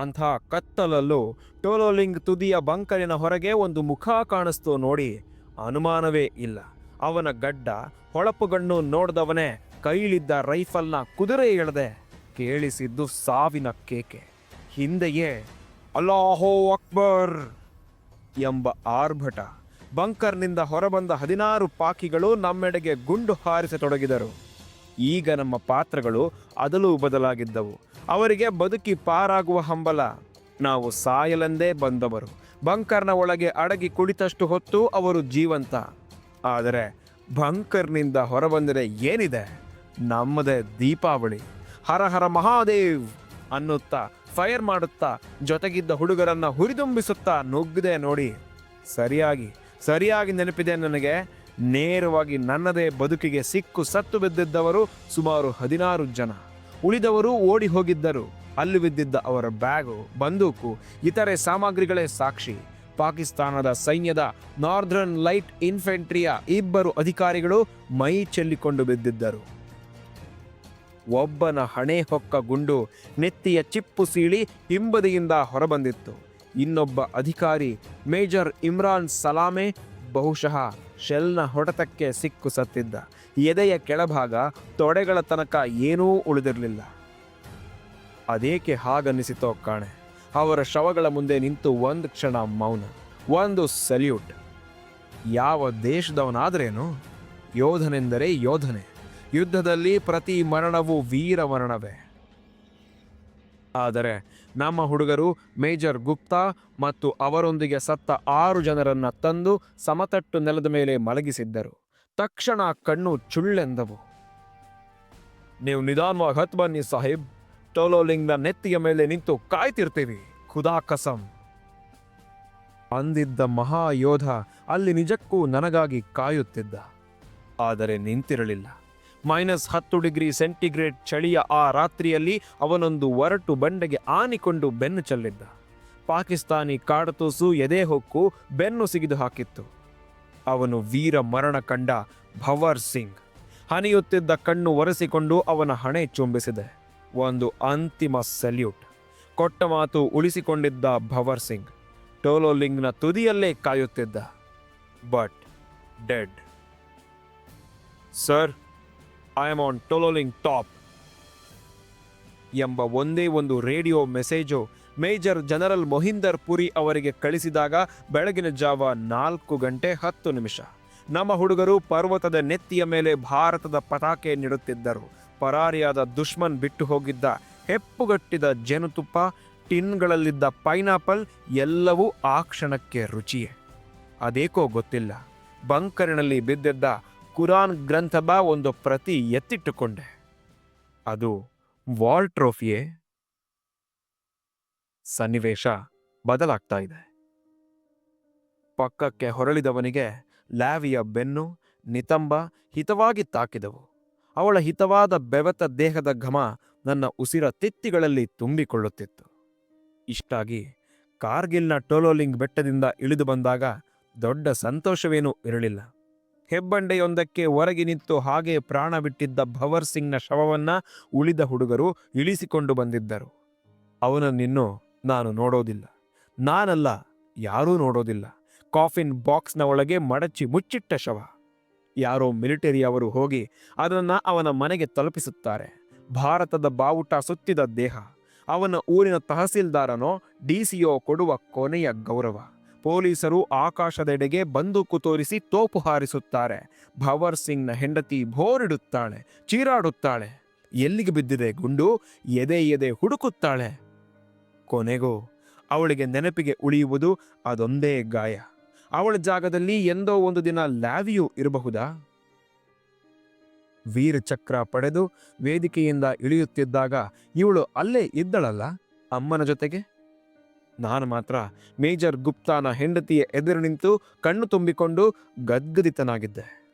ಅಂಥ ಕತ್ತಲಲ್ಲೂ ಟೋಲೋಲಿಂಗ್ ತುದಿಯ ಬಂಕರಿನ ಹೊರಗೆ ಒಂದು ಮುಖ ಕಾಣಿಸ್ತು ನೋಡಿ. ಅನುಮಾನವೇ ಇಲ್ಲ. ಅವನ ಗಡ್ಡ ಹೊಳಪುಗಣ್ಣು ನೋಡ್ದವನೇ ಕೈಲಿದ್ದ ರೈಫಲ್ನ ಕುದುರೆ ಎಳೆದೆ ಕೇಳಿಸಿದ್ದು ಸಾವಿನ ಕೇಕೆ. ಹಿಂದೆಯೇ ಅಲ್ಲಾಹೋ ಅಕ್ಬರ್ ಎಂಬ ಆರ್ಭಟ. ಬಂಕರ್ನಿಂದ ಹೊರಬಂದ ಹದಿನಾರು ಪಾಕಿಗಳು ನಮ್ಮೆಡೆಗೆ ಗುಂಡು ಹಾರಿಸತೊಡಗಿದರು. ಈಗ ನಮ್ಮ ಪಾತ್ರಗಳು ಅದಲು ಬದಲಾಗಿದ್ದವು. ಅವರಿಗೆ ಬದುಕಿ ಪಾರಾಗುವ ಹಂಬಲ. ನಾವು ಸಾಯಲೆಂದೇ ಬಂದವರು. ಬಂಕರ್ನ ಒಳಗೆ ಅಡಗಿ ಕುಳಿತಷ್ಟು ಹೊತ್ತು ಅವರು ಜೀವಂತ. ಆದರೆ ಬಂಕರ್ನಿಂದ ಹೊರಬಂದರೆ ಏನಿದೆ? ನಮ್ಮದೇ ದೀಪಾವಳಿ. ಹರ ಹರ ಮಹಾದೇವ್ ಅನ್ನುತ್ತಾ, ಫೈರ್ ಮಾಡುತ್ತಾ, ಜೊತೆಗಿದ್ದ ಹುಡುಗರನ್ನು ಹುರಿದುಂಬಿಸುತ್ತಾ ನುಗ್ಗದೆ ನೋಡಿ. ಸರಿಯಾಗಿ ಸರಿಯಾಗಿ ನೆನಪಿದೆ ನನಗೆ. ನೇರವಾಗಿ ನನ್ನದೇ ಬದುಕಿಗೆ ಸಿಕ್ಕು ಸತ್ತು ಬಿದ್ದಿದ್ದವರು ಸುಮಾರು ಹದಿನಾರು ಜನ. ಉಳಿದವರು ಓಡಿ ಹೋಗಿದ್ದರು. ಅಲ್ಲಿ ಬಿದ್ದಿದ್ದ ಅವರ ಬ್ಯಾಗು, ಬಂದೂಕು, ಇತರೆ ಸಾಮಗ್ರಿಗಳೇ ಸಾಕ್ಷಿ. ಪಾಕಿಸ್ತಾನದ ಸೈನ್ಯದ ನಾರ್ದರ್ನ್ ಲೈಟ್ ಇನ್ಫೆಂಟ್ರಿಯ ಇಬ್ಬರು ಅಧಿಕಾರಿಗಳು ಮೈ ಚೆಲ್ಲಿಕೊಂಡು ಬಿದ್ದಿದ್ದರು. ಒಬ್ಬನ ಹಣೆ ಹೊಕ್ಕ ಗುಂಡು ನೆತ್ತಿಯ ಚಿಪ್ಪು ಸೀಳಿ ಹಿಂಬದಿಯಿಂದ ಹೊರಬಂದಿತ್ತು. ಇನ್ನೊಬ್ಬ ಅಧಿಕಾರಿ ಮೇಜರ್ ಇಮ್ರಾನ್ ಸಲಾಮೆ ಬಹುಶಃ ಶೆಲ್ನ ಹೊಡೆತಕ್ಕೆ ಸಿಕ್ಕು ಸತ್ತಿದ್ದ. ಎದೆಯ ಕೆಳಭಾಗ ತೊಡೆಗಳ ತನಕ ಏನೂ ಉಳಿದಿರಲಿಲ್ಲ. ಅದೇಕೆ ಹಾಗನ್ನಿಸಿತೋ ಕಾಣೆ. ಅವರ ಶವಗಳ ಮುಂದೆ ನಿಂತು ಒಂದು ಕ್ಷಣ ಮೌನ, ಒಂದು ಸಲ್ಯೂಟ್. ಯಾವ ದೇಶದವನಾದ್ರೇನು? ಯೋಧನೆಂದರೆ ಯೋಧನೆ. ಯುದ್ಧದಲ್ಲಿ ಪ್ರತಿ ಮರಣವೂ ವೀರ ಮರಣವೇ ಆದರೆ ನಮ್ಮ ಹುಡುಗರು ಮೇಜರ್ ಗುಪ್ತಾ ಮತ್ತು ಅವರೊಂದಿಗೆ ಸತ್ತ ಆರು ಜನರನ್ನು ತಂದು ಸಮತಟ್ಟು ನೆಲದ ಮೇಲೆ ಮಲಗಿಸಿದ್ದರು. ತಕ್ಷಣ ಕಣ್ಣು ಚುಳ್ಳೆಂದವು. ನೀವು ನಿಧಾನವಾಗಿ ಹತ್ ಬನ್ನಿ ಸಾಹೇಬ್. ಟೋಲೋಲಿಂಗ್ನ ನೆತ್ತಿಯ ಮೇಲೆ ನಿಂತು ಕಾಯ್ತಿರ್ತೀವಿ. ಖುದಾ ಕಸಂ. ಅಂದಿದ್ದ ಮಹಾಯೋಧ ಅಲ್ಲಿ ನಿಜಕ್ಕೂ ನನಗಾಗಿ ಕಾಯುತ್ತಿದ್ದ. ಆದರೆ ನಿಂತಿರಲಿಲ್ಲ. ಮೈನಸ್ ಹತ್ತು ಡಿಗ್ರಿ ಸೆಂಟಿಗ್ರೇಡ್ ಚಳಿಯ ಆ ರಾತ್ರಿಯಲ್ಲಿ ಅವನೊಂದು ಒರಟು ಬಂಡೆಗೆ ಆನಿಕೊಂಡು ಬೆನ್ನು ಚೆಲ್ಲಿದ್ದ. ಪಾಕಿಸ್ತಾನಿ ಕಾಡತೂಸು ಎದೆ ಹೊಕ್ಕು ಬೆನ್ನು ಸಿಗಿದು ಹಾಕಿತ್ತು. ಅವನು ವೀರ ಮರಣ ಕಂಡ ಭವರ್ ಸಿಂಗ್. ಹನಿಯುತ್ತಿದ್ದ ಕಣ್ಣು ಒರೆಸಿಕೊಂಡು ಅವನ ಹಣೆ ಚುಂಬಿಸಿದೆ. ಒಂದು ಅಂತಿಮ ಸೆಲ್ಯೂಟ್. ಕೊಟ್ಟ ಮಾತು ಉಳಿಸಿಕೊಂಡಿದ್ದ ಭವರ್ ಸಿಂಗ್. ಟೋಲೋಲಿಂಗ್ನ ತುದಿಯಲ್ಲೇ ಕಾಯುತ್ತಿದ್ದ. But dead. Sir I am on Tololing top ಎಂಬ ಒಂದೇ ಒಂದು radio message major general Mohinder Puri ಅವರಿಗೆ ಕಳಿಸಿದಾಗ ಬೆಳಗಿನ ಜಾವ ನಾಲ್ಕು ಗಂಟೆ ಹತ್ತು ನಿಮಿಷ. ನಮ್ಮ ಹುಡುಗರು ಪರ್ವತದ ನೆತ್ತಿಯ ಮೇಲೆ ಭಾರತದ ಪತಾಕೆ ನೀಡುತ್ತಿದ್ದರು. ಪರಾರಿಯಾದ ದುಶ್ಮನ್ ಬಿಟ್ಟು ಹೋಗಿದ್ದ ಹೆಪ್ಪುಗಟ್ಟಿದ ಜೇನುತುಪ್ಪ, ಟಿನ್ಗಳಲ್ಲಿದ್ದ ಪೈನಾಪಲ್ ಎಲ್ಲವೂ ಆ ಕ್ಷಣಕ್ಕೆ ರುಚಿಯೇ. ಅದೇಕೋ ಗೊತ್ತಿಲ್ಲ. ಬಂಕರಿನಲ್ಲಿ ಬಿದ್ದಿದ್ದ ಕುರಾನ್ ಗ್ರಂಥದ ಒಂದು ಪ್ರತಿ ಎತ್ತಿಟ್ಟುಕೊಂಡೆ. ಅದು ವಾಲ್ ಟ್ರೋಫಿಯೇ ಸನ್ನಿವೇಶ ಬದಲಾಗ್ತಾ ಇದೆ. ಪಕ್ಕಕ್ಕೆ ಹೊರಳಿದವನಿಗೆ ಲ್ಯಾವಿಯ ಬೆನ್ನು, ನಿತಂಬ ಹಿತವಾಗಿ ತಾಕಿದವು. ಅವಳ ಹಿತವಾದ ಬೆವತ ದೇಹದ ಘಮ ನನ್ನ ಉಸಿರ ತಿತ್ತಿಗಳಲ್ಲಿ ತುಂಬಿಕೊಳ್ಳುತ್ತಿತ್ತು. ಇಷ್ಟಾಗಿ ಕಾರ್ಗಿಲ್ನ ಟೋಲೋಲಿಂಗ್ ಬೆಟ್ಟದಿಂದ ಇಳಿದು ಬಂದಾಗ ದೊಡ್ಡ ಸಂತೋಷವೇನೂ ಇರಲಿಲ್ಲ. ಹೆಬ್ಬಂಡೆಯೊಂದಕ್ಕೆ ಹೊರಗೆ ನಿಂತು ಹಾಗೆ ಪ್ರಾಣ ಬಿಟ್ಟಿದ್ದ ಭವರ್ ಸಿಂಗ್ನ ಶವವನ್ನ ಉಳಿದ ಹುಡುಗರು ಇಳಿಸಿಕೊಂಡು ಬಂದಿದ್ದರು. ಅವನನ್ನಿನ್ನು ನಾನು ನೋಡೋದಿಲ್ಲ. ನಾನಲ್ಲ, ಯಾರೂ ನೋಡೋದಿಲ್ಲ. ಕಾಫಿನ್ ಬಾಕ್ಸ್ನ ಒಳಗೆ ಮಡಚಿ ಮುಚ್ಚಿಟ್ಟ ಶವ. ಯಾರೋ ಮಿಲಿಟರಿಯವರು ಹೋಗಿ ಅದನ್ನು ಅವನ ಮನೆಗೆ ತಲುಪಿಸುತ್ತಾರೆ. ಭಾರತದ ಬಾವುಟ ಸುತ್ತಿದ ದೇಹ. ಅವನ ಊರಿನ ತಹಸೀಲ್ದಾರನೋ ಡಿಸಿಯೋ ಕೊಡುವ ಕೊನೆಯ ಗೌರವ. ಪೊಲೀಸರು ಆಕಾಶದೆಡೆಗೆ ಬಂದೂಕು ತೋರಿಸಿ ತೋಪು ಹಾರಿಸುತ್ತಾರೆ. ಭವರ್ ಸಿಂಗ್ನ ಹೆಂಡತಿ ಭೋರಿಡುತ್ತಾಳೆ ಚೀರಾಡುತ್ತಾಳೆ. ಎಲ್ಲಿಗೆ ಬಿದ್ದಿದೆ ಗುಂಡು? ಎದೆ ಎದೆ ಹುಡುಕುತ್ತಾಳೆ. ಕೊನೆಗೂ ಅವಳಿಗೆ ನೆನಪಿಗೆ ಉಳಿಯುವುದು ಅದೊಂದೇ ಗಾಯ. ಅವಳ ಜಾಗದಲ್ಲಿ ಎಂದೋ ಒಂದು ದಿನ ಲ್ಯಾವಿಯೂ ಇರಬಹುದಾ? ವೀರ ಚಕ್ರ ಪಡೆದು ವೇದಿಕೆಯಿಂದ ಇಳಿಯುತ್ತಿದ್ದಾಗ ಇವಳು ಅಲ್ಲೇ ಇದ್ದಳಲ್ಲ? ಅಮ್ಮನ ಜೊತೆಗೆ? ನಾನು ಮಾತ್ರ ಮೇಜರ್ ಗುಪ್ತಾನ ಹೆಂಡತಿಯ ಎದುರು ನಿಂತು ಕಣ್ಣು ತುಂಬಿಕೊಂಡು ಗದ್ಗದಿತನಾಗಿದ್ದೆ.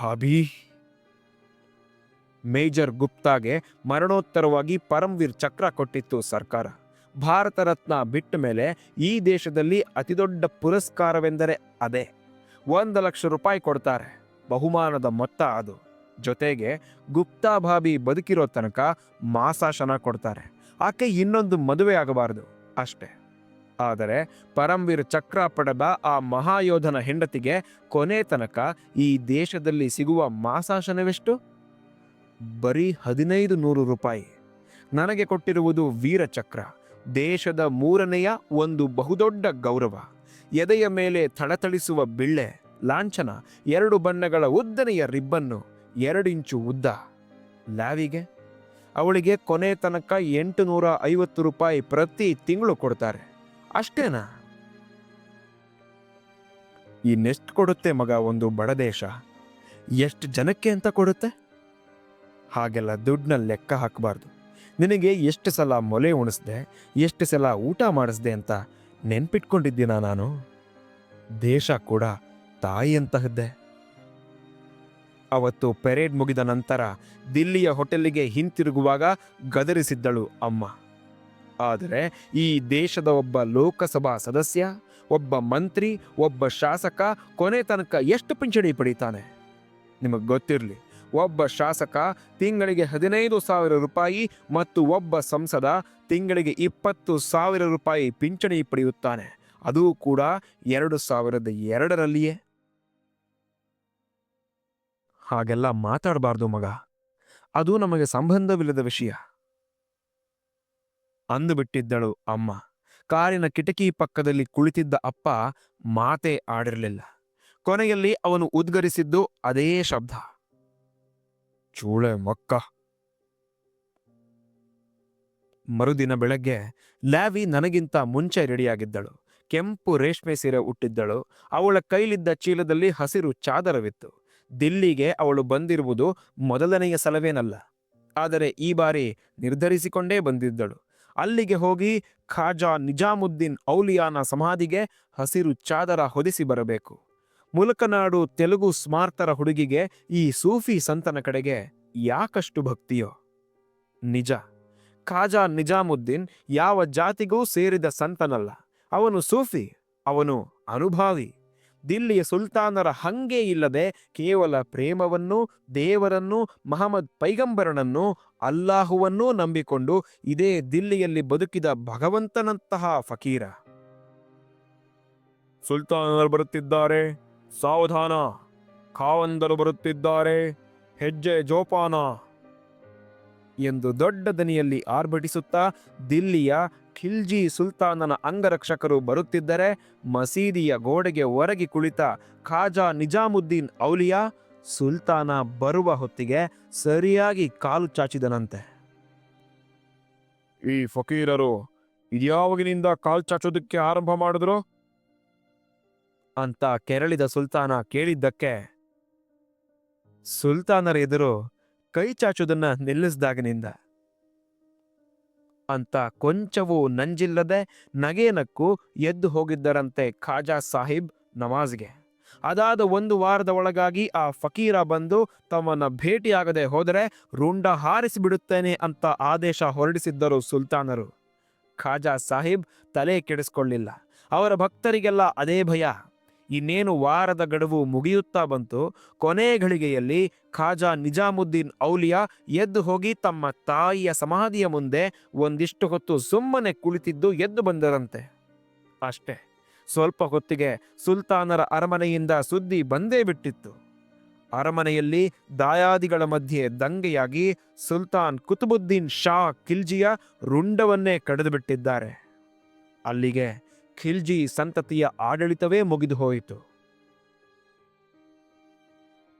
ಭಾಬಿ ಮೇಜರ್ ಗುಪ್ತಾಗೆ ಮರಣೋತ್ತರವಾಗಿ ಪರಮ್ವೀರ್ ಚಕ್ರ ಕೊಟ್ಟಿತ್ತು ಸರ್ಕಾರ. ಭಾರತ ರತ್ನ ಬಿಟ್ಟ ಮೇಲೆ ಈ ದೇಶದಲ್ಲಿ ಅತಿದೊಡ್ಡ ಪುರಸ್ಕಾರವೆಂದರೆ ಅದೇ. ಒಂದು ಲಕ್ಷ ರೂಪಾಯಿ ಕೊಡ್ತಾರೆ. ಬಹುಮಾನದ ಮೊತ್ತ ಅದು. ಜೊತೆಗೆ ಗುಪ್ತಾ ಭಾಬಿ ಬದುಕಿರೋ ತನಕ ಮಾಸಾಶನ ಕೊಡ್ತಾರೆ. ಆಕೆ ಇನ್ನೊಂದು ಮದುವೆ ಆಗಬಾರದು ಅಷ್ಟೆ. ಆದರೆ ಪರಂವೀರ್ ಚಕ್ರ ಪಡೆದ ಆ ಮಹಾಯೋಧನ ಹೆಂಡತಿಗೆ ಕೊನೆ ತನಕ ಈ ದೇಶದಲ್ಲಿ ಸಿಗುವ ಮಾಸಾಶನವೆಷ್ಟು? ಬರೀ ಹದಿನೈದು ನೂರು ರೂಪಾಯಿ. ನನಗೆ ಕೊಟ್ಟಿರುವುದು ವೀರಚಕ್ರ ದೇಶದ ಮೂರನೆಯ ಒಂದು ಬಹುದೊಡ್ಡ ಗೌರವ. ಎದೆಯ ಮೇಲೆ ಥಳಥಳಿಸುವ ಬಿಳ್ಳೆ ಲಾಂಛನ, ಎರಡು ಬಣ್ಣಗಳ ಉದ್ದನೆಯ ರಿಬ್ಬನ್ನು ಎರಡಿಂಚು ಉದ್ದ. ಲ್ಯಾವಿಗೆ ಅವಳಿಗೆ ಕೊನೆ ತನಕ ಎಂಟು ನೂರ ಐವತ್ತು ರೂಪಾಯಿ ಪ್ರತಿ ತಿಂಗಳು ಕೊಡ್ತಾರೆ. ಅಷ್ಟೇನಾ? ಇನ್ನೆಷ್ಟು ಕೊಡುತ್ತೆ ಮಗ ಒಂದು ಬಡ ದೇಶ. ಎಷ್ಟು ಜನಕ್ಕೆ ಅಂತ ಕೊಡುತ್ತೆ? ಹಾಗೆಲ್ಲ ದುಡ್ಡನ್ನ ಲೆಕ್ಕ ಹಾಕಬಾರ್ದು. ನಿನಗೆ ಎಷ್ಟು ಸಲ ಮೊಲೆ ಉಣಿಸ್ದೆ, ಎಷ್ಟು ಸಲ ಊಟ ಮಾಡಿಸ್ದೆ ಅಂತ ನೆನ್ಪಿಟ್ಕೊಂಡಿದ್ದೀನ ನಾನು? ದೇಶ ಕೂಡ ತಾಯಿಯಂತಹದ್ದೇ ಅವತ್ತು ಪೆರೇಡ್ ಮುಗಿದ ನಂತರ ದಿಲ್ಲಿಯ ಹೋಟೆಲ್ಲಿಗೆ ಹಿಂತಿರುಗುವಾಗ ಗದರಿಸಿದ್ದಳು ಅಮ್ಮ. ಆದರೆ ಈ ದೇಶದ ಒಬ್ಬ ಲೋಕಸಭಾ ಸದಸ್ಯ, ಒಬ್ಬ ಮಂತ್ರಿ, ಒಬ್ಬ ಶಾಸಕ ಕೊನೆ ತನಕ ಎಷ್ಟು ಪಿಂಚಣಿ ಪಡೀತಾನೆ? ನಿಮಗೆ ಗೊತ್ತಿರಲಿ, ಒಬ್ಬ ಶಾಸಕ ತಿಂಗಳಿಗೆ ಹದಿನೈದು ಸಾವಿರ ರೂಪಾಯಿ ಮತ್ತು ಒಬ್ಬ ಸಂಸದ ತಿಂಗಳಿಗೆ ಇಪ್ಪತ್ತು ಸಾವಿರ ರೂಪಾಯಿ ಪಿಂಚಣಿ ಪಡೆಯುತ್ತಾನೆ. ಅದು ಕೂಡ ಎರಡು ಸಾವಿರದ ಎರಡರಲ್ಲಿಯೇ. ಹಾಗೆಲ್ಲ ಮಾತಾಡಬಾರ್ದು ಮಗ. ಅದು ನಮಗೆ ಸಂಬಂಧವಿಲ್ಲದ ವಿಷಯ. ಅಂದುಬಿಟ್ಟಿದ್ದಳು ಅಮ್ಮ. ಕಾರಿನ ಕಿಟಕಿ ಪಕ್ಕದಲ್ಲಿ ಕುಳಿತಿದ್ದ ಅಪ್ಪ ಮಾತೆ ಆಡಿರಲಿಲ್ಲ. ಕೊನೆಯಲ್ಲಿ ಅವನು ಉದ್ಗರಿಸಿದ್ದು ಅದೇ ಶಬ್ದ. ಚೂಳೆ ಮಕ್ಕ. ಮರುದಿನ ಬೆಳಗ್ಗೆ ಲ್ಯಾವಿ ನನಗಿಂತ ಮುಂಚೆ ರೆಡಿಯಾಗಿದ್ದಳು. ಕೆಂಪು ರೇಷ್ಮೆ ಸೀರೆ ಉಟ್ಟಿದ್ದಳು. ಅವಳ ಕೈಲಿದ್ದ ಚೀಲದಲ್ಲಿ ಹಸಿರು ಚಾದರವಿತ್ತು. ದಿಲ್ಲಿಗೆ ಅವಳು ಬಂದಿರುವುದು ಮೊದಲನೆಯ ಸಲವೇನಲ್ಲ. ಆದರೆ ಈ ಬಾರಿ ನಿರ್ಧರಿಸಿಕೊಂಡೇ ಬಂದಿದ್ದಳು. ಅಲ್ಲಿಗೆ ಹೋಗಿ ಖಾಜಾ ನಿಜಾಮುದ್ದೀನ್ ಔಲಿಯಾನ ಸಮಾಧಿಗೆ ಹಸಿರು ಚಾದರ ಹೊದಿಸಿ ಬರಬೇಕು. ಮುಲಕನಾಡು ತೆಲುಗು ಸ್ಮಾರ್ತರ ಹುಡುಗಿಗೆ ಈ ಸೂಫಿ ಸಂತನ ಕಡೆಗೆ ಯಾಕಷ್ಟು ಭಕ್ತಿಯೋ? ನಿಜ. ಖಾಜಾ ನಿಜಾಮುದ್ದೀನ್ ಯಾವ ಜಾತಿಗೂ ಸೇರಿದ ಸಂತನಲ್ಲ. ಅವನು ಸೂಫಿ, ಅವನು ಅನುಭಾವಿ. ದಿಲ್ಲಿಯ ಸುಲ್ತಾನರ ಹಂಗೆ ಇಲ್ಲದೆ ಕೇವಲ ಪ್ರೇಮವನ್ನು, ದೇವರನ್ನು, ಮಹಮ್ಮದ್ ಪೈಗಂಬರನನ್ನು, ಅಲ್ಲಾಹುವನ್ನೂ ನಂಬಿಕೊಂಡು ಇದೇ ದಿಲ್ಲಿಯಲ್ಲಿ ಬದುಕಿದ ಭಗವಂತನಂತಹ ಫಕೀರ. ಸುಲ್ತಾನರು ಬರುತ್ತಿದ್ದಾರೆ, ಸಾವಧಾನ ಖಾವಂದರು ಬರುತ್ತಿದ್ದಾರೆ, ಹೆಜ್ಜೆ ಜೋಪಾನ. ಎಂದು ದೊಡ್ಡ ದನಿಯಲ್ಲಿ ಆರ್ಭಟಿಸುತ್ತಾ ದಿಲ್ಲಿಯ ಖಿಲ್ಜಿ ಸುಲ್ತಾನನ ಅಂಗರಕ್ಷಕರು ಬರುತ್ತಿದ್ದರೆ ಮಸೀದಿಯ ಗೋಡೆಗೆ ಒರಗಿ ಕುಳಿತ ಖಾಜಾ ನಿಜಾಮುದ್ದೀನ್ ಔಲಿಯಾ ಸುಲ್ತಾನ ಬರುವ ಹೊತ್ತಿಗೆ ಸರಿಯಾಗಿ ಕಾಲು ಚಾಚಿದನಂತೆ. ಈ ಫಕೀರರು ಇದ್ಯಾವಾಗಿನಿಂದ ಕಾಲು ಚಾಚೋದಕ್ಕೆ ಆರಂಭ ಮಾಡಿದ್ರು? ಅಂತ ಕೆರಳಿದ ಸುಲ್ತಾನ ಕೇಳಿದ್ದಕ್ಕೆ ಸುಲ್ತಾನರ ಎದುರು ಕೈ ಚಾಚುವುದನ್ನ ನಿಲ್ಲಿಸಿದಾಗಿನಿಂದ ಅಂತ ಕೊಂಚವೂ ನಂಜಿಲ್ಲದೆ ನಗೇನಕ್ಕೂ ಎದ್ದು ಹೋಗಿದ್ದರಂತೆ ಖಾಜಾ ಸಾಹಿಬ್ ನಮಾಜ್ಗೆ. ಅದಾದ ಒಂದು ವಾರದ ಒಳಗಾಗಿ ಆ ಫಕೀರ ಬಂದು ತಮ್ಮನ್ನ ಭೇಟಿಯಾಗದೆ ಹೋದರೆ ರುಂಡ ಹಾರಿಸಿಬಿಡುತ್ತೇನೆ ಅಂತ ಆದೇಶ ಹೊರಡಿಸಿದ್ದರು ಸುಲ್ತಾನರು. ಖಾಜಾ ಸಾಹಿಬ್ ತಲೆ ಕೆಡಿಸ್ಕೊಳ್ಳಿಲ್ಲ. ಅವರ ಭಕ್ತರಿಗೆಲ್ಲ ಅದೇ ಭಯ. ಇನ್ನೇನು ವಾರದ ಗಡುವು ಮುಗಿಯುತ್ತಾ ಬಂತು ಕೊನೆ ಘಳಿಗೆಯಲ್ಲಿ ಖಾಜಾ ನಿಜಾಮುದ್ದೀನ್ ಔಲಿಯಾ ಎದ್ದು ಹೋಗಿ ತಮ್ಮ ತಾಯಿಯ ಸಮಾಧಿಯ ಮುಂದೆ ಒಂದಿಷ್ಟು ಹೊತ್ತು ಸುಮ್ಮನೆ ಕುಳಿತಿದ್ದು ಎದ್ದು ಬಂದರಂತೆ. ಅಷ್ಟೇ, ಸ್ವಲ್ಪ ಹೊತ್ತಿಗೆ ಸುಲ್ತಾನರ ಅರಮನೆಯಿಂದ ಸುದ್ದಿ ಬಂದೇ ಬಿಟ್ಟಿತ್ತು. ಅರಮನೆಯಲ್ಲಿ ದಾಯಾದಿಗಳ ಮಧ್ಯೆ ದಂಗೆಯಾಗಿ ಸುಲ್ತಾನ್ ಕುತುಬುದ್ದೀನ್ ಶಾ ಖಿಲ್ಜಿಯ ರುಂಡವನ್ನೇ ಕಡಿದುಬಿಟ್ಟಿದ್ದಾರೆ. ಅಲ್ಲಿಗೆ ಖಿಲ್ಜಿ ಸಂತತಿಯ ಆಡಳಿತವೇ ಮುಗಿದು ಹೋಯಿತು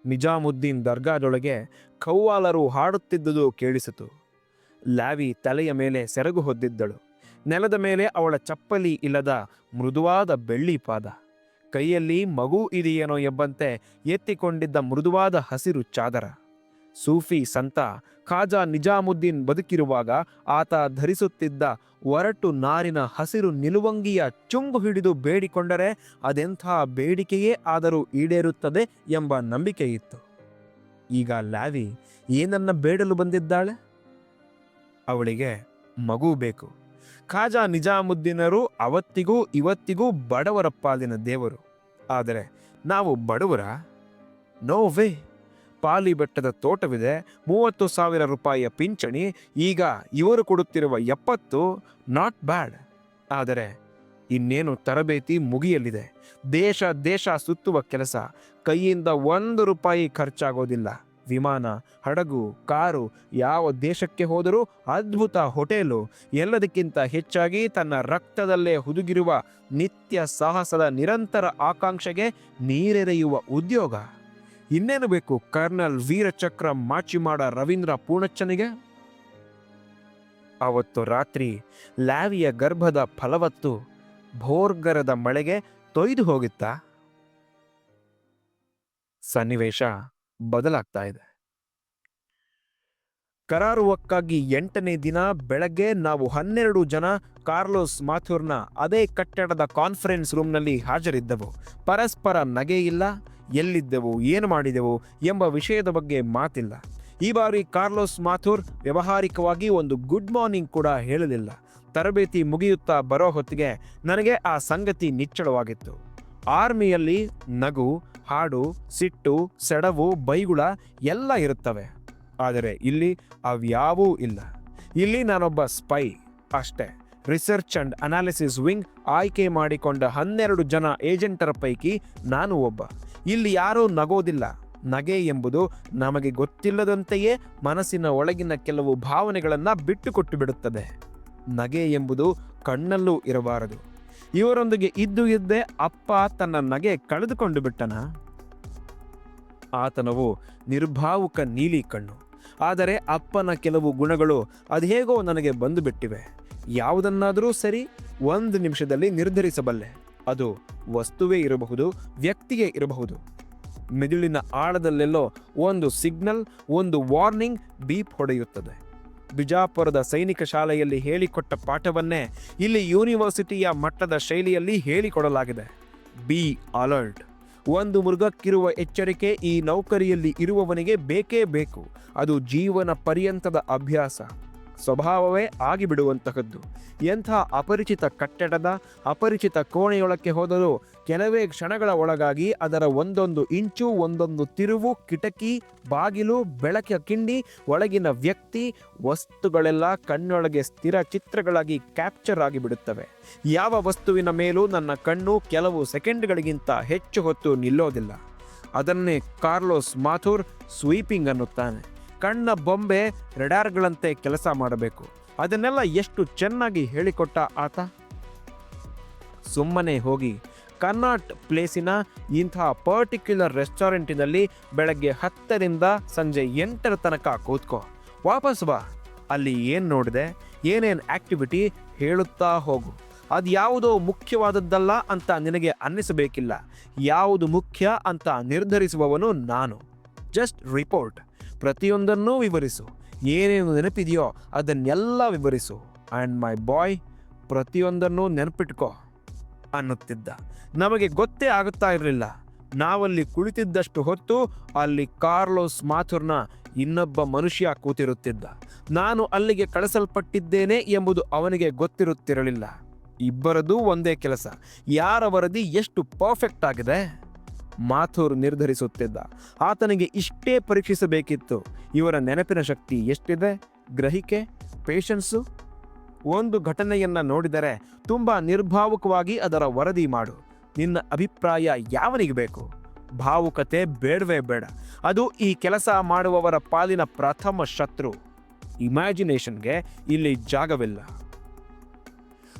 ನಿಜಾಮುದ್ದೀನ್ ದರ್ಗಾದೊಳಗೆ ಕೌವಾಲರು ಹಾಡುತ್ತಿದ್ದುದು ಕೇಳಿಸಿತು. ಲ್ಯಾವಿ ತಲೆಯ ಮೇಲೆ ಸೆರಗು ಹೊದ್ದಿದ್ದಳು. ನೆಲದ ಮೇಲೆ ಅವಳ ಚಪ್ಪಲಿ ಇಲ್ಲದ ಮೃದುವಾದ ಬೆಳ್ಳಿ ಪಾದ. ಕೈಯಲ್ಲಿ ಮಗು ಇದೆಯೇನೋ ಎಂಬಂತೆ ಎತ್ತಿಕೊಂಡಿದ್ದ ಮೃದುವಾದ ಹಸಿರು ಚಾದರ. ಸೂಫಿ ಸಂತ ಖಾಜಾ ನಿಜಾಮುದ್ದೀನ್ ಬದುಕಿರುವಾಗ ಆತ ಧರಿಸುತ್ತಿದ್ದ ಒರಟು ನಾರಿನ ಹಸಿರು ನಿಲುವಂಗಿಯ ಚುಂಗು ಹಿಡಿದು ಬೇಡಿಕೊಂಡರೆ ಅದೆಂಥ ಬೇಡಿಕೆಯೇ ಆದರೂ ಈಡೇರುತ್ತದೆ ಎಂಬ ನಂಬಿಕೆ ಇತ್ತು ಈಗ ಲ್ಯಾವಿ ಏನನ್ನ ಬೇಡಲು ಬಂದಿದ್ದಾಳೆ? ಅವಳಿಗೆ ಮಗು ಬೇಕು. ಖಾಜಾ ನಿಜಾಮುದ್ದೀನರು ಅವತ್ತಿಗೂ ಇವತ್ತಿಗೂ ಬಡವರ ಪಾಲಿನ ದೇವರು. ಆದರೆ ನಾವು ಬಡವರ? No way. ಪಾಲಿ ಬೆಟ್ಟದ ತೋಟವಿದೆ. ಮೂವತ್ತು ಸಾವಿರ ರೂಪಾಯಿಯ ಪಿಂಚಣಿ. ಈಗ ಇವರು ಕೊಡುತ್ತಿರುವ ಎಪ್ಪತ್ತು ನಾಟ್ ಬ್ಯಾಡ್ ಆದರೆ ಇನ್ನೇನು ತರಬೇತಿ ಮುಗಿಯಲಿದೆ. ದೇಶ ದೇಶ ಸುತ್ತುವ ಕೆಲಸ. ಕೈಯಿಂದ ಒಂದು ರೂಪಾಯಿ ಖರ್ಚಾಗೋದಿಲ್ಲ. ವಿಮಾನ, ಹಡಗು, ಕಾರು, ಯಾವ ದೇಶಕ್ಕೆ ಹೋದರೂ ಅದ್ಭುತ ಹೋಟೆಲು. ಎಲ್ಲದಕ್ಕಿಂತ ಹೆಚ್ಚಾಗಿ ತನ್ನ ರಕ್ತದಲ್ಲೇ ಹುದುಗಿರುವ ನಿತ್ಯ ಸಾಹಸದ ನಿರಂತರ ಆಕಾಂಕ್ಷೆಗೆ ನೀರೆರೆಯುವ ಉದ್ಯೋಗ. ಇನ್ನೇನು ಬೇಕು? ಕರ್ನಲ್ ವೀರಚಕ್ರ ಮಾಚಿಮಾಡ ರವೀಂದ್ರ ಪೂರ್ಣಚ್ಚನಿಗೆ ಅವತ್ತು ರಾತ್ರಿ ಲ್ಯಾವಿಯ ಗರ್ಭದ ಫಲವತ್ತು ಭೋರ್ಗರದ ಮಳೆಗೆ ತೊಯ್ದು ಹೋಗಿತ್ತಾ? ಸನ್ನಿವೇಶ ಬದಲಾಗ್ತಾ ಇದೆ. ಕರಾರುವಕ್ಕಾಗಿ ಎಂಟನೇ ದಿನ ಬೆಳಗ್ಗೆ ನಾವು ಹನ್ನೆರಡು ಜನ ಕಾರ್ಲೋಸ್ ಮಾಥೂರ್ನ ಅದೇ ಕಟ್ಟಡದ ಕಾನ್ಫರೆನ್ಸ್ ರೂಮ್ನಲ್ಲಿ ಹಾಜರಿದ್ದವು. ಪರಸ್ಪರ ನಗೆ ಇಲ್ಲ. ಎಲ್ಲಿದ್ದೆವು, ಏನು ಮಾಡಿದೆವು ಎಂಬ ವಿಷಯದ ಬಗ್ಗೆ ಮಾತಿಲ್ಲ. ಈ ಬಾರಿ ಕಾರ್ಲೋಸ್ ಮಾಥೂರ್ ವ್ಯವಹಾರಿಕವಾಗಿ ಒಂದು ಗುಡ್ ಮಾರ್ನಿಂಗ್ ಕೂಡ ಹೇಳಲಿಲ್ಲ. ತರಬೇತಿ ಮುಗಿಯುತ್ತಾ ಬರೋ ಹೊತ್ತಿಗೆ ನನಗೆ ಆ ಸಂಗತಿ ನಿಚ್ಚಳವಾಗಿತ್ತು. ಆರ್ಮಿಯಲ್ಲಿ ನಗು, ಹಾಡು, ಸಿಟ್ಟು, ಸೆಡವು, ಬೈಗುಳ ಎಲ್ಲ ಇರುತ್ತವೆ. ಆದರೆ ಇಲ್ಲಿ ಅವ್ಯಾವೂ ಇಲ್ಲ. ಇಲ್ಲಿ ನಾನೊಬ್ಬ ಸ್ಪೈ ಅಷ್ಟೇ. ರಿಸರ್ಚ್ ಅಂಡ್ ಅನಾಲಿಸಿಸ್ ವಿಂಗ್ ಆಯ್ಕೆ ಮಾಡಿಕೊಂಡ ಹನ್ನೆರಡು ಜನ ಏಜೆಂಟರ ಪೈಕಿ ನಾನು ಒಬ್ಬ. ಇಲ್ಲಿ ಯಾರೂ ನಗೋದಿಲ್ಲ. ನಗೆ ಎಂಬುದು ನಮಗೆ ಗೊತ್ತಿಲ್ಲದಂತೆಯೇ ಮನಸ್ಸಿನ ಒಳಗಿನ ಕೆಲವು ಭಾವನೆಗಳನ್ನು ಬಿಟ್ಟುಕೊಟ್ಟು ಬಿಡುತ್ತದೆ. ನಗೆ ಎಂಬುದು ಕಣ್ಣಲ್ಲೂ ಇರಬಾರದು. ಇವರೊಂದಿಗೆ ಇದ್ದು ಇದ್ದೇ ಅಪ್ಪ ತನ್ನ ನಗೆ ಕಳೆದುಕೊಂಡು ಬಿಟ್ಟನ? ಆತನವು ನಿರ್ಭಾವುಕ ನೀಲಿ ಕಣ್ಣು. ಆದರೆ ಅಪ್ಪನ ಕೆಲವು ಗುಣಗಳು ಅದೇಗೋ ನನಗೆ ಬಂದು ಬಿಟ್ಟಿವೆ. ಯಾವುದನ್ನಾದರೂ ಸರಿ ಒಂದು ನಿಮಿಷದಲ್ಲಿ ನಿರ್ಧರಿಸಬಲ್ಲೆ. ಅದು ವಸ್ತುವೇ ಇರಬಹುದು, ವ್ಯಕ್ತಿಯೇ ಇರಬಹುದು. ಮೆದುಳಿನ ಆಳದಲ್ಲೆಲ್ಲೋ ಒಂದು ಸಿಗ್ನಲ್, ಒಂದು ವಾರ್ನಿಂಗ್ ಬೀಪ್ ಹೊಡೆಯುತ್ತದೆ. ಬಿಜಾಪುರದ ಸೈನಿಕ ಶಾಲೆಯಲ್ಲಿ ಹೇಳಿಕೊಟ್ಟ ಪಾಠವನ್ನೇ ಇಲ್ಲಿ ಯೂನಿವರ್ಸಿಟಿಯ ಮಟ್ಟದ ಶೈಲಿಯಲ್ಲಿ ಹೇಳಿಕೊಡಲಾಗಿದೆ. Be alert. ಒಂದು ಮೃಗಕ್ಕಿರುವ ಎಚ್ಚರಿಕೆ ಈ ನೌಕರಿಯಲ್ಲಿ ಇರುವವನಿಗೆ ಬೇಕೇ ಬೇಕು. ಅದು ಜೀವನ ಪರ್ಯಂತದ ಅಭ್ಯಾಸ. ಸ್ವಭಾವವೇ ಆಗಿಬಿಡುವಂತಹದ್ದು. ಎಂಥ ಅಪರಿಚಿತ ಕಟ್ಟಡದ ಅಪರಿಚಿತ ಕೋಣೆಯೊಳಕ್ಕೆ ಹೋದರೂ ಕೆಲವೇ ಕ್ಷಣಗಳ ಒಳಗಾಗಿ ಅದರ ಒಂದೊಂದು ಇಂಚು, ಒಂದೊಂದು ತಿರುವು, ಕಿಟಕಿ, ಬಾಗಿಲು, ಬೆಳಕಿನ ಕಿಂಡಿ, ಒಳಗಿನ ವ್ಯಕ್ತಿ ವಸ್ತುಗಳೆಲ್ಲ ಕಣ್ಣೊಳಗೆ ಸ್ಥಿರ ಚಿತ್ರಗಳಾಗಿ ಕ್ಯಾಪ್ಚರ್ ಆಗಿಬಿಡುತ್ತವೆ. ಯಾವ ವಸ್ತುವಿನ ಮೇಲೂ ನನ್ನ ಕಣ್ಣು ಕೆಲವು ಸೆಕೆಂಡ್ಗಳಿಗಿಂತ ಹೆಚ್ಚು ಹೊತ್ತು ನಿಲ್ಲೋದಿಲ್ಲ. ಅದನ್ನೇ ಕಾರ್ಲೋಸ್ ಮಾಥೂರ್ ಸ್ವೀಪಿಂಗ್ ಅನ್ನುತ್ತಾನೆ. ಕಣ್ಣ ಬೊಂಬೆ ರೆಡಾರ್ಗಳಂತೆ ಕೆಲಸ ಮಾಡಬೇಕು. ಅದನ್ನೆಲ್ಲ ಎಷ್ಟು ಚೆನ್ನಾಗಿ ಹೇಳಿಕೊಟ್ಟ ಆತ? ಸುಮ್ಮನೆ ಹೋಗಿ. ಕರ್ನಾಟ್ ಪ್ಲೇಸಿನ ಇಂಥ ಪರ್ಟಿಕ್ಯುಲರ್ ರೆಸ್ಟೋರೆಂಟಿನಲ್ಲಿ ಬೆಳಗ್ಗೆ ಹತ್ತರಿಂದ ಸಂಜೆ ಎಂಟರ ತನಕ ಕೂತ್ಕೋ. ವಾಪಸ್ ಬಾ. ಅಲ್ಲಿ ಏನು ನೋಡಿದೆ? ಏನೇನು ಆ್ಯಕ್ಟಿವಿಟಿ ಹೇಳುತ್ತಾ ಹೋಗು. ಅದು ಯಾವುದೋ ಮುಖ್ಯವಾದದ್ದಲ್ಲ ಅಂತ ನಿನಗೆ ಅನ್ನಿಸಬೇಕಿಲ್ಲ. ಯಾವುದು ಮುಖ್ಯ ಅಂತ ನಿರ್ಧರಿಸುವವನು ನಾನು. Just report. ಪ್ರತಿಯೊಂದನ್ನೂ ವಿವರಿಸು. ಏನೇನು ನೆನಪಿದೆಯೋ ಅದನ್ನೆಲ್ಲ ವಿವರಿಸು. ಆ್ಯಂಡ್ ಮೈ ಬಾಯ್ ಪ್ರತಿಯೊಂದನ್ನು ನೆನಪಿಟ್ಕೋ ಅನ್ನುತ್ತಿದ್ದ. ನಮಗೆ ಗೊತ್ತೇ ಆಗುತ್ತಾ ಇರಲಿಲ್ಲ. ನಾವಲ್ಲಿ ಕುಳಿತಿದ್ದಷ್ಟು ಹೊತ್ತು ಅಲ್ಲಿ ಕಾರ್ಲೋಸ್ ಮಾಥುರ್ನ ಇನ್ನೊಬ್ಬ ಮನುಷ್ಯ ಕೂತಿರುತ್ತಿದ್ದ. ನಾನು ಅಲ್ಲಿಗೆ ಕಳಿಸಲ್ಪಟ್ಟಿದ್ದೇನೆ ಎಂಬುದು ಅವನಿಗೆ ಗೊತ್ತಿರುತ್ತಿರಲಿಲ್ಲ. ಇಬ್ಬರದೂ ಒಂದೇ ಕೆಲಸ. ಯಾರ ವರದಿ ಎಷ್ಟು ಪರ್ಫೆಕ್ಟ್ ಆಗಿದೆ? ಮಾಥೂರ್ ನಿರ್ಧರಿಸುತ್ತಿದ್ದ. ಆತನಿಗೆ ಇಷ್ಟೇ ಪರೀಕ್ಷಿಸಬೇಕಿತ್ತು. ಇವರ ನೆನಪಿನ ಶಕ್ತಿ ಎಷ್ಟಿದೆ? ಗ್ರಹಿಕೆ? ಪೇಷನ್ಸು ಒಂದು ಘಟನೆಯನ್ನು ನೋಡಿದರೆ ತುಂಬ ನಿರ್ಭಾವುಕವಾಗಿ ಅದರ ವರದಿ ಮಾಡು. ನಿನ್ನ ಅಭಿಪ್ರಾಯ ಯಾವನಿಗೆ ಬೇಕು? ಭಾವುಕತೆ ಬೇಡವೇ ಬೇಡ. ಅದು ಈ ಕೆಲಸ ಮಾಡುವವರ ಪಾಲಿನ ಪ್ರಥಮ ಶತ್ರು. ಇಮ್ಯಾಜಿನೇಷನ್ಗೆ ಇಲ್ಲಿ ಜಾಗವಿಲ್ಲ.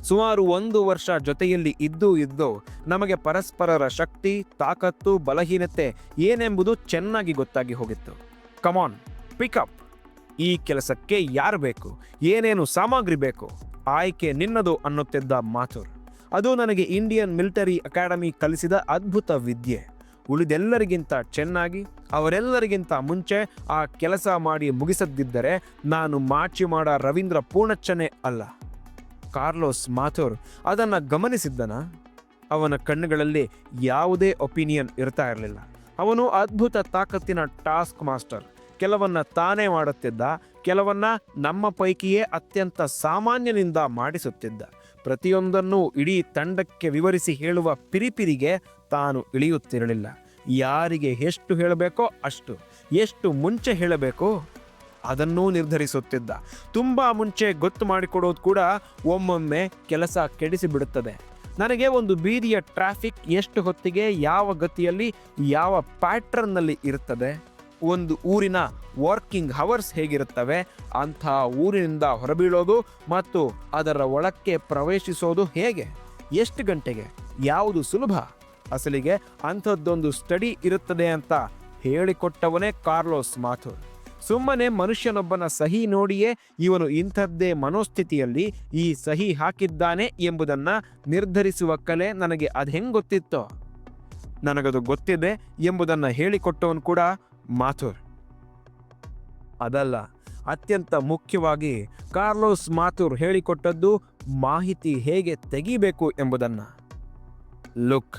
ಸುಮಾರು ಒಂದು ವರ್ಷ ಜೊತೆಯಲ್ಲಿ ಇದ್ದು ಇದ್ದು ನಮಗೆ ಪರಸ್ಪರರ ಶಕ್ತಿ, ತಾಕತ್ತು, ಬಲಹೀನತೆ ಏನೆಂಬುದು ಚೆನ್ನಾಗಿ ಗೊತ್ತಾಗಿ ಹೋಗಿತ್ತು. ಕಮಾನ್ ಪಿಕಪ್ ಈ ಕೆಲಸಕ್ಕೆ ಯಾರು ಬೇಕು? ಏನೇನು ಸಾಮಗ್ರಿ ಬೇಕು? ಆಯ್ಕೆ ನಿನ್ನದು ಅನ್ನುತ್ತಿದ್ದ ಮಾಥುರ್. ಅದು ನನಗೆ ಇಂಡಿಯನ್ ಮಿಲಿಟರಿ ಅಕಾಡೆಮಿ ಕಲಿಸಿದ ಅದ್ಭುತ ವಿದ್ಯೆ. ಉಳಿದೆಲ್ಲರಿಗಿಂತ ಚೆನ್ನಾಗಿ, ಅವರೆಲ್ಲರಿಗಿಂತ ಮುಂಚೆ ಆ ಕೆಲಸ ಮಾಡಿ ಮುಗಿಸದಿದ್ದರೆ ನಾನು ಮಾಚಿ ಮಾಡ ರವೀಂದ್ರ ಪೂರ್ಣಚ್ಚನೇ ಅಲ್ಲ. ಕಾರ್ಲೋಸ್ ಮಾಥೋರ್ ಅದನ್ನು ಗಮನಿಸಿದ್ದನ? ಅವನ ಕಣ್ಣುಗಳಲ್ಲಿ ಯಾವುದೇ ಒಪಿನಿಯನ್ ಇರ್ತಾ ಇರಲಿಲ್ಲ. ಅವನು ಅದ್ಭುತ ತಾಕತ್ತಿನ ಟಾಸ್ಕ್ ಮಾಸ್ಟರ್. ಕೆಲವನ್ನ ತಾನೇ ಮಾಡುತ್ತಿದ್ದ, ಕೆಲವನ್ನ ನಮ್ಮ ಪೈಕಿಯೇ ಅತ್ಯಂತ ಸಾಮಾನ್ಯನಿಂದ ಮಾಡಿಸುತ್ತಿದ್ದ. ಪ್ರತಿಯೊಂದನ್ನು ಇಡೀ ತಂಡಕ್ಕೆ ವಿವರಿಸಿ ಹೇಳುವ ಪಿರಿಪಿರಿಗೆ ತಾನು ಇಳಿಯುತ್ತಿರಲಿಲ್ಲ. ಯಾರಿಗೆ ಎಷ್ಟು ಹೇಳಬೇಕೋ ಅಷ್ಟು. ಎಷ್ಟು ಮುಂಚೆ ಹೇಳಬೇಕು ಅದನ್ನೂ ನಿರ್ಧರಿಸುತ್ತಿದ್ದ. ತುಂಬ ಮುಂಚೆ ಗೊತ್ತು ಮಾಡಿಕೊಡೋದು ಕೂಡ ಒಮ್ಮೊಮ್ಮೆ ಕೆಲಸ ಕೆಡಿಸಿಬಿಡುತ್ತದೆ. ನನಗೆ ಒಂದು ಬೀದಿಯ ಟ್ರಾಫಿಕ್ ಎಷ್ಟು ಹೊತ್ತಿಗೆ, ಯಾವ ಗತಿಯಲ್ಲಿ, ಯಾವ ಪ್ಯಾಟ್ರನ್ನಲ್ಲಿ ಇರುತ್ತದೆ? ಒಂದು ಊರಿನ ವರ್ಕಿಂಗ್ ಹವರ್ಸ್ ಹೇಗಿರುತ್ತವೆ? ಅಂಥ ಊರಿನಿಂದ ಹೊರಬೀಳೋದು ಮತ್ತು ಅದರ ಒಳಕ್ಕೆ ಪ್ರವೇಶಿಸೋದು ಹೇಗೆ? ಎಷ್ಟು ಗಂಟೆಗೆ? ಯಾವುದು ಸುಲಭ? ಅಸಲಿಗೆ ಅಂಥದ್ದೊಂದು ಸ್ಟಡಿ ಇರುತ್ತದೆ ಅಂತ ಹೇಳಿಕೊಟ್ಟವನೇ ಕಾರ್ಲೋಸ್ ಮಾಥುರ್. ಸುಮ್ಮನೆ ಮನುಷ್ಯನೊಬ್ಬನ ಸಹಿ ನೋಡಿಯೇ ಇವನು ಇಂಥದ್ದೇ ಮನೋಸ್ಥಿತಿಯಲ್ಲಿ ಈ ಸಹಿ ಹಾಕಿದ್ದಾನೆ ಎಂಬುದನ್ನು ನಿರ್ಧರಿಸುವ ಕಲೆ ನನಗೆ ಅದು ಗೊತ್ತಿತ್ತೋ? ನನಗದು ಗೊತ್ತಿದೆ ಎಂಬುದನ್ನು ಹೇಳಿಕೊಟ್ಟವನು ಕೂಡ ಮಾಥುರ್. ಅದಲ್ಲ, ಅತ್ಯಂತ ಮುಖ್ಯವಾಗಿ ಕಾರ್ಲೋಸ್ ಮಾಥುರ್ ಹೇಳಿಕೊಟ್ಟದ್ದು ಮಾಹಿತಿ ಹೇಗೆ ತೆಗಿಬೇಕು ಎಂಬುದನ್ನು. ಲುಕ್,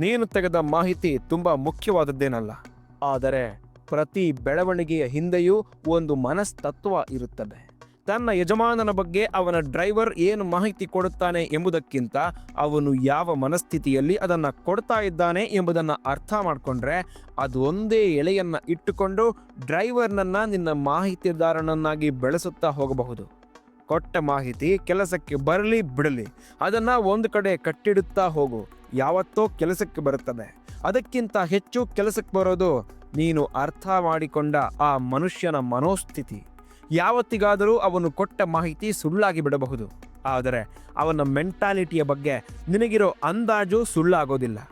ನೀನು ತೆಗೆದ ಮಾಹಿತಿ ತುಂಬ ಮುಖ್ಯವಾದದ್ದೇನಲ್ಲ, ಆದರೆ ಪ್ರತಿ ಬೆಳವಣಿಗೆಯ ಹಿಂದೆಯೂ ಒಂದು ಮನಸ್ತತ್ವ ಇರುತ್ತದೆ. ತನ್ನ ಯಜಮಾನನ ಬಗ್ಗೆ ಅವನ ಡ್ರೈವರ್ ಏನು ಮಾಹಿತಿ ಕೊಡುತ್ತಾನೆ ಎಂಬುದಕ್ಕಿಂತ ಅವನು ಯಾವ ಮನಸ್ಥಿತಿಯಲ್ಲಿ ಅದನ್ನು ಕೊಡ್ತಾ ಇದ್ದಾನೆ ಎಂಬುದನ್ನು ಅರ್ಥ ಮಾಡಿಕೊಂಡ್ರೆ ಅದು ಒಂದೇ ಎಳೆಯನ್ನು ಇಟ್ಟುಕೊಂಡು ಡ್ರೈವರ್ನನ್ನು ನಿನ್ನ ಮಾಹಿತಿದಾರನನ್ನಾಗಿ ಬೆಳೆಸುತ್ತಾ ಹೋಗಬಹುದು. ಕೊಟ್ಟ ಮಾಹಿತಿ ಕೆಲಸಕ್ಕೆ ಬರಲಿ ಬಿಡಲಿ, ಅದನ್ನು ಒಂದು ಕಡೆ ಕಟ್ಟಿಡುತ್ತಾ ಹೋಗು, ಯಾವತ್ತೋ ಕೆಲಸಕ್ಕೆ ಬರುತ್ತದೆ. ಅದಕ್ಕಿಂತ ಹೆಚ್ಚು ಕೆಲಸಕ್ಕೆ ಬರೋದು ನೀನು ಅರ್ಥ ಮಾಡಿಕೊಂಡ ಆ ಮನುಷ್ಯನ ಮನೋಸ್ಥಿತಿ. ಯಾವತ್ತಿಗಾದರೂ ಅವನು ಕೊಟ್ಟ ಮಾಹಿತಿ ಸುಳ್ಳಾಗಿ ಬಿಡಬಹುದು. ಆದರೆ ಅವನ ಮೆಂಟಾಲಿಟಿಯ ಬಗ್ಗೆ ನಿನಗಿರೋ ಅಂದಾಜು ಸುಳ್ಳಾಗೋದಿಲ್ಲ.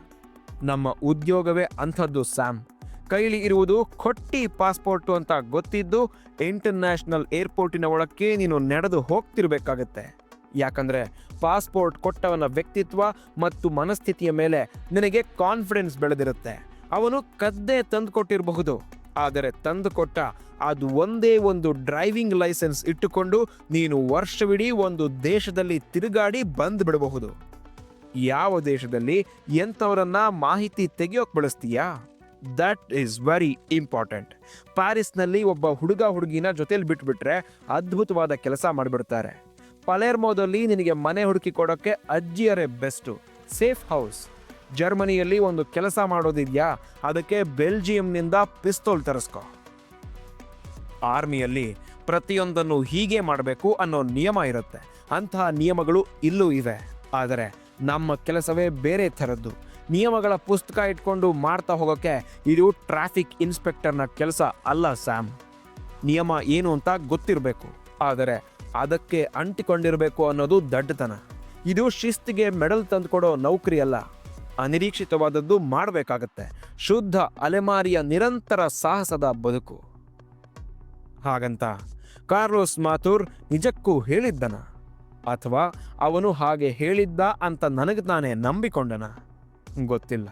ನಮ್ಮ ಉದ್ಯೋಗವೇ ಅಂಥದ್ದು, ಸ್ಯಾಮ್. ಕೈಲಿ ಇರುವುದು ಕೊಟ್ಟಿ ಪಾಸ್ಪೋರ್ಟು ಅಂತ ಗೊತ್ತಿದ್ದು ಇಂಟರ್ನ್ಯಾಷನಲ್ ಏರ್ಪೋರ್ಟಿನ ಒಳಕ್ಕೆ ನೀನು ನಡೆದು ಹೋಗ್ತಿರಬೇಕಾಗತ್ತೆ. ಯಾಕಂದರೆ ಪಾಸ್ಪೋರ್ಟ್ ಕೊಟ್ಟವನ ವ್ಯಕ್ತಿತ್ವ ಮತ್ತು ಮನಸ್ಥಿತಿಯ ಮೇಲೆ ನಿನಗೆ ಕಾನ್ಫಿಡೆನ್ಸ್ ಬೆಳೆದಿರುತ್ತೆ. ಅವನು ಕದ್ದೇ ತಂದುಕೊಟ್ಟಿರಬಹುದು. ಆದರೆ ತಂದುಕೊಟ್ಟ ಅದು ಒಂದೇ ಒಂದು ಡ್ರೈವಿಂಗ್ ಲೈಸೆನ್ಸ್ ಇಟ್ಟುಕೊಂಡು ನೀನು ವರ್ಷವಿಡೀ ಒಂದು ದೇಶದಲ್ಲಿ ತಿರುಗಾಡಿ ಬಂದು ಬಿಡಬಹುದು ಯಾವ ದೇಶದಲ್ಲಿ ಎಂಥವರನ್ನ ಮಾಹಿತಿ ತೆಗೆಯೋಕೆ ಬಳಸ್ತೀಯಾ? ದಟ್ ಈಸ್ ವೆರಿ ಇಂಪಾರ್ಟೆಂಟ್ ಪ್ಯಾರಿಸ್ನಲ್ಲಿ ಒಬ್ಬ ಹುಡುಗ ಹುಡುಗಿನ ಜೊತೆಲಿ ಬಿಟ್ಬಿಟ್ರೆ ಅದ್ಭುತವಾದ ಕೆಲಸ ಮಾಡಿಬಿಡ್ತಾರೆ. ಪಲೇರ್ಮೋದಲ್ಲಿ ನಿನಗೆ ಮನೆ ಹುಡುಕಿ ಕೊಡೋಕ್ಕೆ ಅಜ್ಜಿಯರೇ ಬೆಸ್ಟು. Safe house. ಜರ್ಮನಿಯಲ್ಲಿ ಒಂದು ಕೆಲಸ ಮಾಡೋದಿದೆಯಾ? ಅದಕ್ಕೆ ಬೆಲ್ಜಿಯಂನಿಂದ ಪಿಸ್ತೋಲ್ ತರಿಸ್ಕೊ. ಆರ್ಮಿಯಲ್ಲಿ ಪ್ರತಿಯೊಂದನ್ನು ಹೀಗೆ ಮಾಡಬೇಕು ಅನ್ನೋ ನಿಯಮ ಇರುತ್ತೆ. ಅಂತಹ ನಿಯಮಗಳು ಇಲ್ಲೂ ಇವೆ. ಆದರೆ ನಮ್ಮ ಕೆಲಸವೇ ಬೇರೆ ಥರದ್ದು. ನಿಯಮಗಳ ಪುಸ್ತಕ ಇಟ್ಕೊಂಡು ಮಾಡ್ತಾ ಹೋಗೋಕ್ಕೆ ಇದು ಟ್ರಾಫಿಕ್ ಇನ್ಸ್ಪೆಕ್ಟರ್ನ ಕೆಲಸ ಅಲ್ಲ, ಸ್ಯಾಮ್. ನಿಯಮ ಏನು ಅಂತ ಗೊತ್ತಿರಬೇಕು. ಆದರೆ ಅದಕ್ಕೆ ಅಂಟಿಕೊಂಡಿರಬೇಕು ಅನ್ನೋದು ದಡ್ಡತನ. ಇದು ಶಿಸ್ತಿಗೆ ಮೆಡಲ್ ತಂದುಕೊಡೋ ನೌಕರಿ ಅಲ್ಲ ಅನಿರೀಕ್ಷಿತವಾದದ್ದು ಮಾಡಬೇಕಾಗತ್ತೆ. ಶುದ್ಧ ಅಲೆಮಾರಿಯ ನಿರಂತರ ಸಾಹಸದ ಬದುಕು. ಹಾಗಂತ ಕಾರ್ಲೋಸ್ ಮಾಥುರ್ ನಿಜಕ್ಕೂ ಹೇಳಿದ್ದನ? ಅಥವಾ ಅವನು ಹಾಗೆ ಹೇಳಿದ್ದ ಅಂತ ನನಗೆ ತಾನೇ ನಂಬಿಕೊಂಡನ? ಗೊತ್ತಿಲ್ಲ.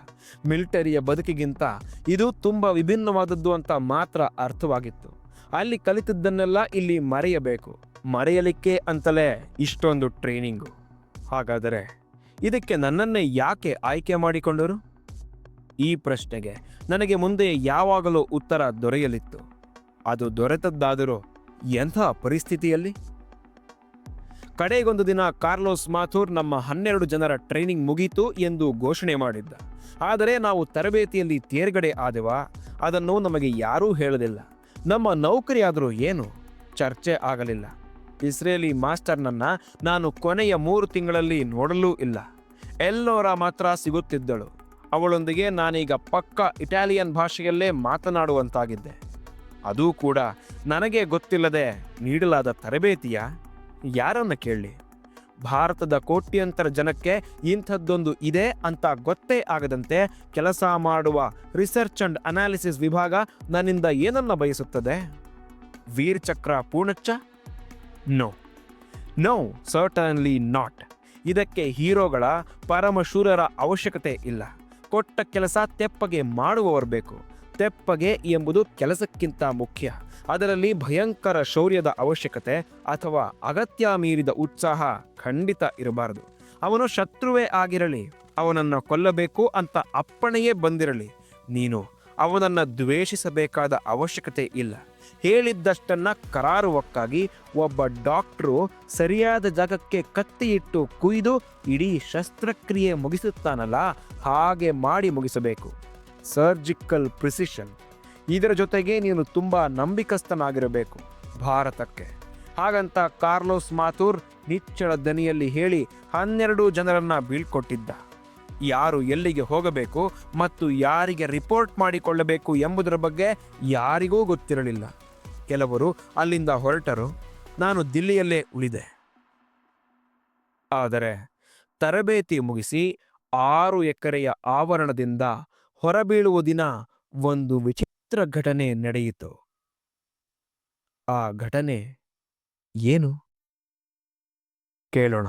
ಮಿಲಿಟರಿಯ ಬದುಕಿಗಿಂತ ಇದು ತುಂಬ ವಿಭಿನ್ನವಾದದ್ದು ಅಂತ ಮಾತ್ರ ಅರ್ಥವಾಗಿತ್ತು. ಅಲ್ಲಿ ಕಲಿತದ್ದನ್ನೆಲ್ಲ ಇಲ್ಲಿ ಮರೆಯಬೇಕು. ಮರೆಯಲಿಕ್ಕೆ ಅಂತಲೇ ಇಷ್ಟೊಂದು ಟ್ರೈನಿಂಗು. ಹಾಗಾದರೆ ಇದಕ್ಕೆ ನನ್ನನ್ನೇ ಯಾಕೆ ಆಯ್ಕೆ ಮಾಡಿಕೊಂಡರು? ಈ ಪ್ರಶ್ನೆಗೆ ನನಗೆ ಮುಂದೆ ಯಾವಾಗಲೂ ಉತ್ತರ ದೊರೆಯಲಿತ್ತು. ಅದು ದೊರೆತದ್ದಾದರೂ ಎಂಥ ಪರಿಸ್ಥಿತಿಯಲ್ಲಿ? ಕಡೆಗೊಂದು ದಿನ ಕಾರ್ಲೋಸ್ ಮಾಥೂರ್ ನಮ್ಮ ಹನ್ನೆರಡು ಜನರ ಟ್ರೈನಿಂಗ್ ಮುಗೀತು ಎಂದು ಘೋಷಣೆ ಮಾಡಿದ್ದ. ಆದರೆ ನಾವು ತರಬೇತಿಯಲ್ಲಿ ತೇರ್ಗಡೆ ಆದೆವಾ? ಅದನ್ನು ನಮಗೆ ಯಾರೂ ಹೇಳಲಿಲ್ಲ. ನಮ್ಮ ನೌಕರಿಯಾದರೂ ಏನು? ಚರ್ಚೆ ಆಗಲಿಲ್ಲ. ಇಸ್ರೇಲಿ ಮಾಸ್ಟರ್ನನ್ನ ನಾನು ಕೊನೆಯ ಮೂರು ತಿಂಗಳಲ್ಲಿ ನೋಡಲೂ ಇಲ್ಲ. ಎಲ್ಲೋರ ಮಾತ್ರ ಸಿಗುತ್ತಿದ್ದಳು. ಅವಳೊಂದಿಗೆ ನಾನೀಗ ಪಕ್ಕ ಇಟಾಲಿಯನ್ ಭಾಷೆಯಲ್ಲೇ ಮಾತನಾಡುವಂತಾಗಿದ್ದೆ. ಅದೂ ಕೂಡ ನನಗೆ ಗೊತ್ತಿಲ್ಲದೆ ನೀಡಲಾದ ತರಬೇತಿಯ? ಯಾರನ್ನು ಕೇಳಲಿ ಭಾರತದ ಕೋಟ್ಯಂತರ ಜನಕ್ಕೆ ಇಂಥದ್ದೊಂದು ಇದೆ ಅಂತ ಗೊತ್ತೇ ಆಗದಂತೆ ಕೆಲಸ ಮಾಡುವ ರಿಸರ್ಚ್ ಅಂಡ್ ಅನಾಲಿಸಿಸ್ ವಿಭಾಗ ನನ್ನಿಂದ ಏನನ್ನ ಬಯಸುತ್ತದೆ? ವೀರ್ಚಕ್ರ ಪೂರ್ಣಚ್ಚ ನೋ ನೋ ಸರ್ಟನ್ಲಿ ನಾಟ್ ಇದಕ್ಕೆ ಹೀರೋಗಳ ಪರಮಶೂರರ ಅವಶ್ಯಕತೆ ಇಲ್ಲ. ಕೊಟ್ಟ ಕೆಲಸ ತೆಪ್ಪಗೆ ಮಾಡುವವರು ಬೇಕು. ತೆಪ್ಪಗೆ ಎಂಬುದು ಕೆಲಸಕ್ಕಿಂತ ಮುಖ್ಯ. ಅದರಲ್ಲಿ ಭಯಂಕರ ಶೌರ್ಯದ ಅವಶ್ಯಕತೆ ಅಥವಾ ಅಗತ್ಯ ಮೀರಿದ ಉತ್ಸಾಹ ಖಂಡಿತ ಇರಬಾರದು. ಅವನು ಶತ್ರುವೇ ಆಗಿರಲಿ, ಅವನನ್ನು ಕೊಲ್ಲಬೇಕು ಅಂತ ಅಪ್ಪಣೆಯೇ ಬಂದಿರಲಿ. ನೀನು ಅವನನ್ನು ದ್ವೇಷಿಸಬೇಕಾದ ಅವಶ್ಯಕತೆ ಇಲ್ಲ. ಹೇಳಿದ್ದಷ್ಟನ್ನ ಕರಾರುವಕ್ಕಾಗಿ ಒಬ್ಬ ಡಾಕ್ಟ್ರು ಸರಿಯಾದ ಜಾಗಕ್ಕೆ ಕತ್ತಿಯಿಟ್ಟು ಕುಯ್ದು ಇಡೀ ಶಸ್ತ್ರಕ್ರಿಯೆ ಮುಗಿಸುತ್ತಾನಲ್ಲ, ಹಾಗೆ ಮಾಡಿ ಮುಗಿಸಬೇಕು. Surgical precision. ಇದರ ಜೊತೆಗೆ ನೀನು ತುಂಬ ನಂಬಿಕಸ್ಥನಾಗಿರಬೇಕು ಭಾರತಕ್ಕೆ. ಹಾಗಂತ ಕಾರ್ಲೋಸ್ ಮಾಥೂರ್ ನಿಚ್ಚಳ ದನಿಯಲ್ಲಿ ಹೇಳಿ ಹನ್ನೆರಡು ಜನರನ್ನ ಬೀಳ್ಕೊಟ್ಟಿದ್ದ. ಯಾರು ಎಲ್ಲಿಗೆ ಹೋಗಬೇಕು ಮತ್ತು ಯಾರಿಗೆ ರಿಪೋರ್ಟ್ ಮಾಡಿಕೊಳ್ಳಬೇಕು ಎಂಬುದರ ಬಗ್ಗೆ ಯಾರಿಗೂ ಗೊತ್ತಿರಲಿಲ್ಲ. ಕೆಲವರು ಅಲ್ಲಿಂದ ಹೊರಟರು. ನಾನು ದಿಲ್ಲಿಯಲ್ಲೇ ಉಳಿದೆ. ಆದರೆ ತರಬೇತಿ ಮುಗಿಸಿ ಆರು ಎಕರೆಯ ಆವರಣದಿಂದ ಹೊರಬೀಳುವ ದಿನ ಒಂದು ವಿಚಿತ್ರ ಘಟನೆ ನಡೆಯಿತು. ಆ ಘಟನೆ ಏನು? ಕೇಳೋಣ.